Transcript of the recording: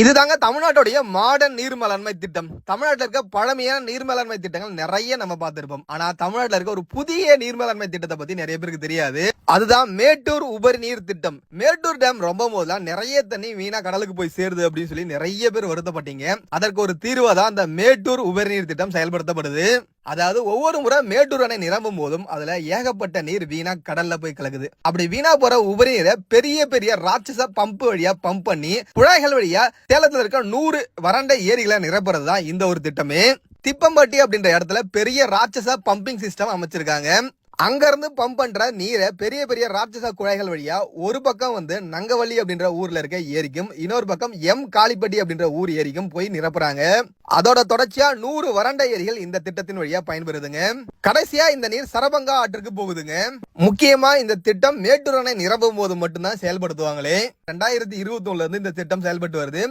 இது தாங்க தமிழ்நாட்டுடைய மாடர்ன் நீர் மேலாண்மை திட்டம். தமிழ்நாட்டில் இருக்க பழமையான நீர் மேலாண்மை திட்டங்கள் நிறைய நம்ம பார்த்திருப்போம். ஆனா தமிழ்நாட்டில் இருக்க ஒரு புதிய நீர் மேலாண்மை திட்டத்தை பத்தி நிறைய பேருக்கு தெரியாது. அதுதான் மேட்டூர் உபரி நீர் திட்டம். மேட்டூர் டேம் ரொம்ப போதெல்லாம் நிறைய தண்ணி வீணா கடலுக்கு போய் சேருது அப்படின்னு சொல்லி நிறைய பேர் வருத்தப்பட்டீங்க. அதற்கு ஒரு தீர்வா தான் அந்த மேட்டூர் உபரி நீர் திட்டம் செயல்படுத்தப்படுது. அதாவது ஒவ்வொரு முறை மேட்டூர் அணை நிரம்பும் போதும் அதுல ஏகப்பட்ட நீர் வீணா கடல்ல போய் கலக்குது. அப்படி வீணா போற உபரி நீரை பெரிய பெரிய ராட்சச பம்பு வழியா பம்ப் பண்ணி குழாய்கள் வழியா சேலத்துல இருக்க நூறு வறண்ட ஏரிகளை நிரப்புறது தான் இந்த ஒரு திட்டமே. திப்பம்பட்டி அப்படின்ற இடத்துல பெரிய ராட்சச பம்பிங் சிஸ்டம் அமைச்சிருக்காங்க. அங்கேருந்து பம்ப் பண்ணுற நீரை பெரிய பெரிய ராட்சச குழாய்கள் வழியாக ஒரு பக்கம் வந்து நங்கவள்ளி அப்படின்ற ஊரில் இருக்க ஏரிக்கும் இன்னொரு பக்கம் எம் காளிப்பட்டி அப்படின்ற ஊர் ஏரிக்கும் போய் நிரப்புறாங்க. அதோட தொடர்ச்சியாக நூறு வறண்ட ஏரிகள் இந்த திட்டத்தின் வழியாக பயன்பெறுதுங்க. கடைசியாக இந்த நீர் சரபங்கா ஆற்றுக்கு போகுதுங்க. முக்கியமாக இந்த திட்டம் மேட்டூர் அணை நிரப்பும் போது மட்டும்தான் செயல்படுத்துவாங்களே. ரெண்டாயிரத்தி இருபத்தி இருந்து இந்த திட்டம் செயல்பட்டு வருது.